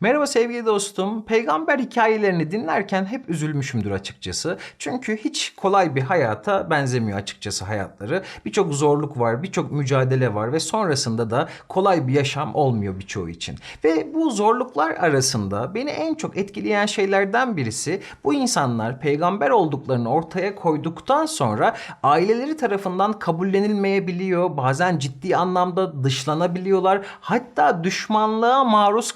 Merhaba sevgili dostum. Peygamber hikayelerini dinlerken hep üzülmüşümdür açıkçası. Çünkü hiç kolay bir hayata benzemiyor açıkçası hayatları. Birçok zorluk var, birçok mücadele var ve sonrasında da kolay bir yaşam olmuyor birçoğu için. Ve bu zorluklar arasında beni en çok etkileyen şeylerden birisi bu insanlar peygamber olduklarını ortaya koyduktan sonra aileleri tarafından kabullenilmeyebiliyor. Bazen ciddi anlamda dışlanabiliyorlar. Hatta düşmanlığa maruz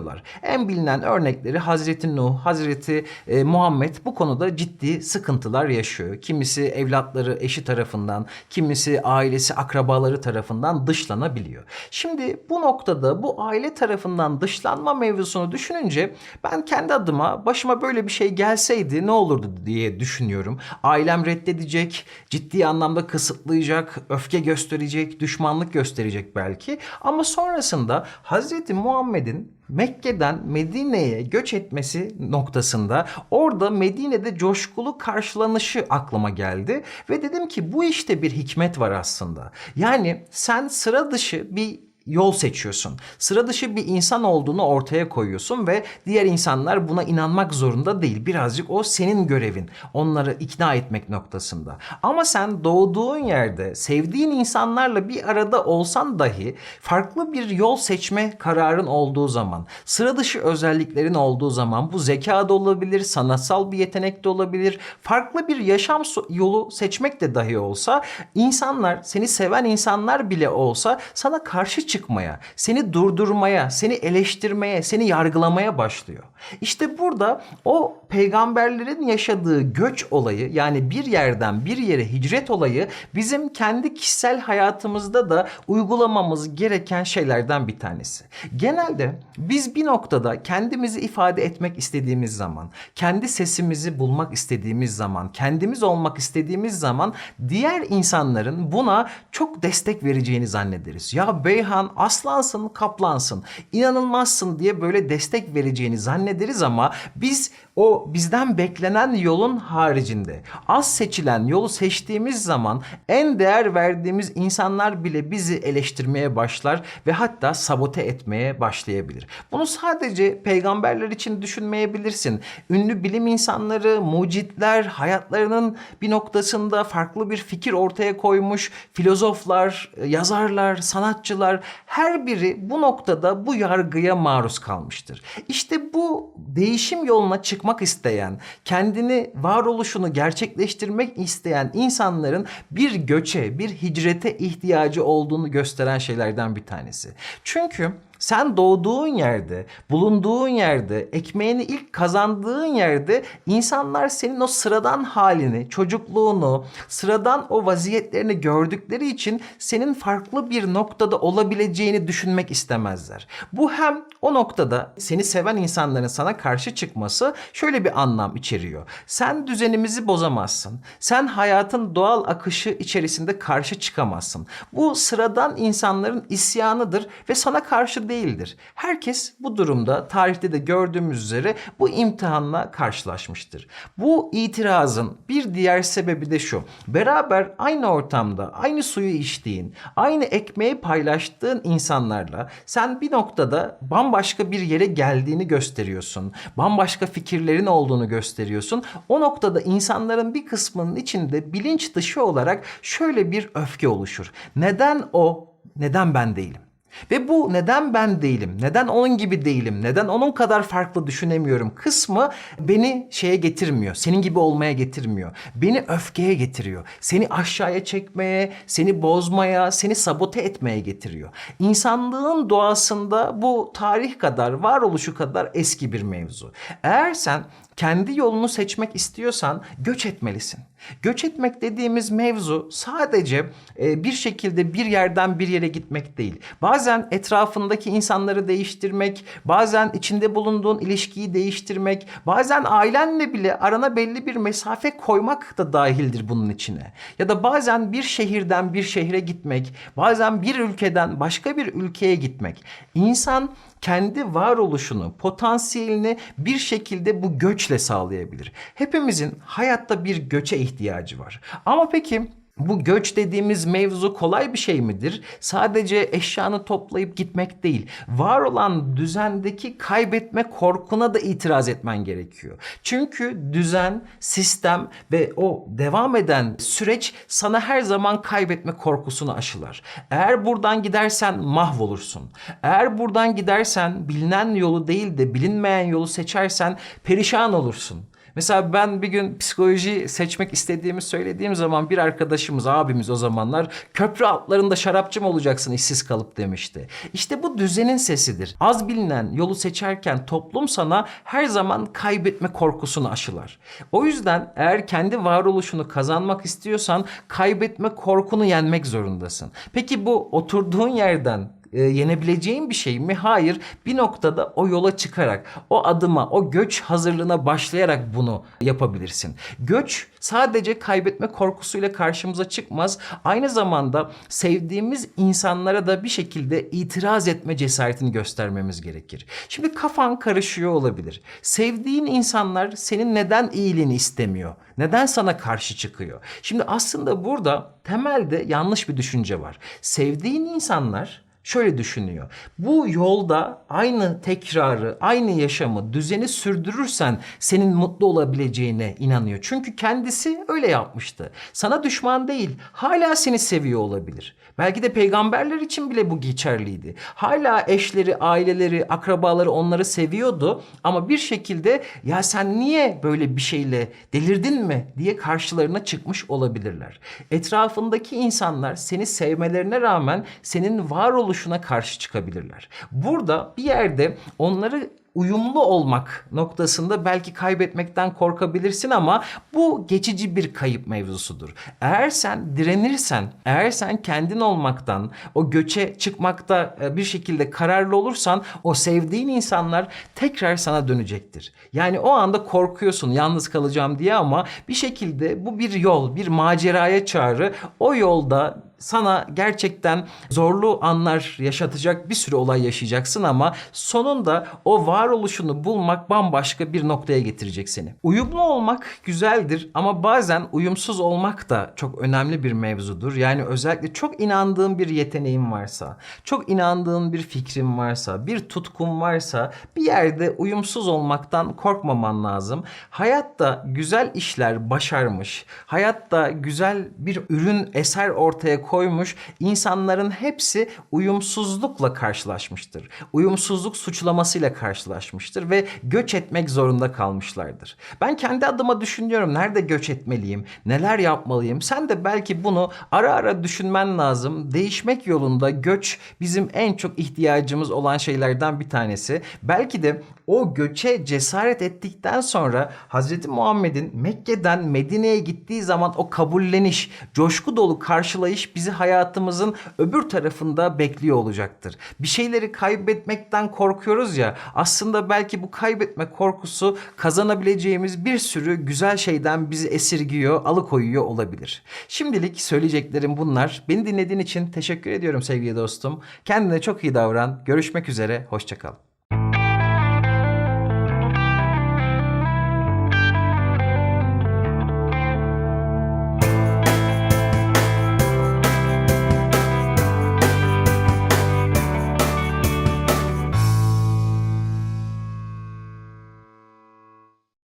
kalabiliyorlar. En bilinen örnekleri Hazreti Nuh, Hazreti e, Muhammed bu konuda ciddi sıkıntılar yaşıyor. Kimisi evlatları eşi tarafından, kimisi ailesi, akrabaları tarafından dışlanabiliyor. Şimdi bu noktada bu aile tarafından dışlanma mevzusunu düşününce ben kendi adıma başıma böyle bir şey gelseydi ne olurdu diye düşünüyorum. Ailem reddedecek, ciddi anlamda kısıtlayacak, öfke gösterecek, düşmanlık gösterecek belki. Ama sonrasında Hazreti Muhammed'in Mekke'den Medine'ye göç etmesi noktasında orada Medine'de coşkulu karşılanışı aklıma geldi ve dedim ki bu işte bir hikmet var aslında. Yani sen sıra dışı bir yol seçiyorsun. Sıra dışı bir insan olduğunu ortaya koyuyorsun ve diğer insanlar buna inanmak zorunda değil. Birazcık o senin görevin. Onları ikna etmek noktasında. Ama sen doğduğun yerde sevdiğin insanlarla bir arada olsan dahi farklı bir yol seçme kararın olduğu zaman, sıra dışı özelliklerin olduğu zaman bu zeka da olabilir, sanatsal bir yetenek de olabilir, farklı bir yaşam yolu seçmek de dahi olsa insanlar, seni seven insanlar bile olsa sana karşı çıkmaya, seni durdurmaya, seni eleştirmeye, seni yargılamaya başlıyor. İşte burada o peygamberlerin yaşadığı göç olayı yani bir yerden bir yere hicret olayı bizim kendi kişisel hayatımızda da uygulamamız gereken şeylerden bir tanesi. Genelde biz bir noktada kendimizi ifade etmek istediğimiz zaman, kendi sesimizi bulmak istediğimiz zaman, kendimiz olmak istediğimiz zaman diğer insanların buna çok destek vereceğini zannederiz. Ya Beyhan aslansın, kaplansın, inanılmazsın diye böyle destek vereceğini zannederiz ama biz o bizden beklenen yolun haricinde az seçilen yolu seçtiğimiz zaman en değer verdiğimiz insanlar bile bizi eleştirmeye başlar ve hatta sabote etmeye başlayabilir. Bunu sadece peygamberler için düşünmeyebilirsin. Ünlü bilim insanları, mucitler, hayatlarının bir noktasında farklı bir fikir ortaya koymuş filozoflar, yazarlar, sanatçılar her biri bu noktada bu yargıya maruz kalmıştır. İşte bu değişim yoluna çıkmak isteyen, kendini varoluşunu gerçekleştirmek isteyen insanların bir göçe, bir hicrete ihtiyacı olduğunu gösteren şeylerden bir tanesi. Çünkü sen doğduğun yerde, bulunduğun yerde, ekmeğini ilk kazandığın yerde insanlar senin o sıradan halini, çocukluğunu, sıradan o vaziyetlerini gördükleri için senin farklı bir noktada olabileceğini düşünmek istemezler. Bu hem o noktada seni seven insanların sana karşı çıkması şöyle bir anlam içeriyor. Sen düzenimizi bozamazsın. Sen hayatın doğal akışı içerisinde karşı çıkamazsın. Bu sıradan insanların isyanıdır ve sana karşı değildir. Herkes bu durumda tarihte de gördüğümüz üzere bu imtihanla karşılaşmıştır. Bu itirazın bir diğer sebebi de şu. Beraber aynı ortamda aynı suyu içtiğin, aynı ekmeği paylaştığın insanlarla sen bir noktada bambaşka bir yere geldiğini gösteriyorsun. Bambaşka fikirlerin olduğunu gösteriyorsun. O noktada insanların bir kısmının içinde bilinç dışı olarak şöyle bir öfke oluşur. Neden o, neden ben değilim? Ve bu neden ben değilim, neden onun gibi değilim, neden onun kadar farklı düşünemiyorum kısmı beni şeye getirmiyor, senin gibi olmaya getirmiyor. Beni öfkeye getiriyor. Seni aşağıya çekmeye, seni bozmaya, seni sabote etmeye getiriyor. İnsanlığın doğasında bu tarih kadar, varoluşu kadar eski bir mevzu. Eğer sen kendi yolunu seçmek istiyorsan göç etmelisin. Göç etmek dediğimiz mevzu sadece e, bir şekilde bir yerden bir yere gitmek değil. Bazen etrafındaki insanları değiştirmek, bazen içinde bulunduğun ilişkiyi değiştirmek, bazen ailenle bile arana belli bir mesafe koymak da dahildir bunun içine. Ya da bazen bir şehirden bir şehre gitmek, bazen bir ülkeden başka bir ülkeye gitmek. İnsan kendi varoluşunu, potansiyelini bir şekilde bu göçle sağlayabilir. Hepimizin hayatta bir göçe ihtiyacı var. Ama peki Bu göç dediğimiz mevzu kolay bir şey midir? Sadece eşyanı toplayıp gitmek değil. Var olan düzendeki kaybetme korkuna da itiraz etmen gerekiyor. Çünkü düzen, sistem ve o devam eden süreç sana her zaman kaybetme korkusunu aşılar. Eğer buradan gidersen mahvolursun. Eğer buradan gidersen bilinen yolu değil de bilinmeyen yolu seçersen perişan olursun. Mesela ben bir gün psikoloji seçmek istediğimi söylediğim zaman bir arkadaşımız, abimiz o zamanlar köprü altlarında şarapçı mı olacaksın işsiz kalıp demişti. İşte bu düzenin sesidir. Az bilinen yolu seçerken toplum sana her zaman kaybetme korkusunu aşılar. O yüzden eğer kendi varoluşunu kazanmak istiyorsan kaybetme korkunu yenmek zorundasın. Peki bu oturduğun yerden e, yenebileceğin bir şey mi? Hayır. Bir noktada o yola çıkarak, o adıma, o göç hazırlığına başlayarak bunu yapabilirsin. Göç sadece kaybetme korkusuyla karşımıza çıkmaz. Aynı zamanda sevdiğimiz insanlara da bir şekilde itiraz etme cesaretini göstermemiz gerekir. Şimdi kafan karışıyor olabilir. Sevdiğin insanlar senin neden iyiliğini istemiyor? Neden sana karşı çıkıyor? Şimdi aslında burada temelde yanlış bir düşünce var. Sevdiğin insanlar şöyle düşünüyor. Bu yolda aynı tekrarı, aynı yaşamı, düzeni sürdürürsen senin mutlu olabileceğine inanıyor. Çünkü kendisi öyle yapmıştı. Sana düşman değil, hala seni seviyor olabilir. Belki de peygamberler için bile bu geçerliydi. Hala eşleri, aileleri, akrabaları onları seviyordu ama bir şekilde ya sen niye böyle bir şeyle delirdin mi diye karşılarına çıkmış olabilirler. Etrafındaki insanlar seni sevmelerine rağmen senin varoluşuna karşı çıkabilirler. Burada bir yerde onları uyumlu olmak noktasında belki kaybetmekten korkabilirsin ama bu geçici bir kayıp mevzusudur. Eğer sen direnirsen, eğer sen kendin olmaktan, o göçe çıkmakta e, bir şekilde kararlı olursan o sevdiğin insanlar tekrar sana dönecektir. Yani o anda korkuyorsun yalnız kalacağım diye ama bir şekilde bu bir yol, bir maceraya çağrı. O yolda sana gerçekten zorlu anlar yaşatacak bir sürü olay yaşayacaksın ama sonunda o varoluşunu bulmak bambaşka bir noktaya getirecek seni. Uyumlu olmak güzeldir ama bazen uyumsuz olmak da çok önemli bir mevzudur. Yani özellikle çok inandığın bir yeteneğin varsa, çok inandığın bir fikrin varsa, bir tutkun varsa bir yerde uyumsuz olmaktan korkmaman lazım. Hayatta güzel işler başarmış, hayatta güzel bir ürün eser ortaya koymuş insanların hepsi uyumsuzlukla karşılaşmıştır. Uyumsuzluk suçlamasıyla karşılaşmıştır ve göç etmek zorunda kalmışlardır. Ben kendi adıma düşünüyorum nerede göç etmeliyim, neler yapmalıyım. Sen de belki bunu ara ara düşünmen lazım. Değişmek yolunda göç bizim en çok ihtiyacımız olan şeylerden bir tanesi. Belki de o göçe cesaret ettikten sonra Hazreti Muhammed'in Mekke'den Medine'ye gittiği zaman o kabulleniş, coşku dolu karşılayış bizi hayatımızın öbür tarafında bekliyor olacaktır. Bir şeyleri kaybetmekten korkuyoruz ya aslında belki bu kaybetme korkusu kazanabileceğimiz bir sürü güzel şeyden bizi esirgiyor, alıkoyuyor olabilir. Şimdilik söyleyeceklerim bunlar. Beni dinlediğin için teşekkür ediyorum sevgili dostum. Kendine çok iyi davran. Görüşmek üzere. Hoşçakal.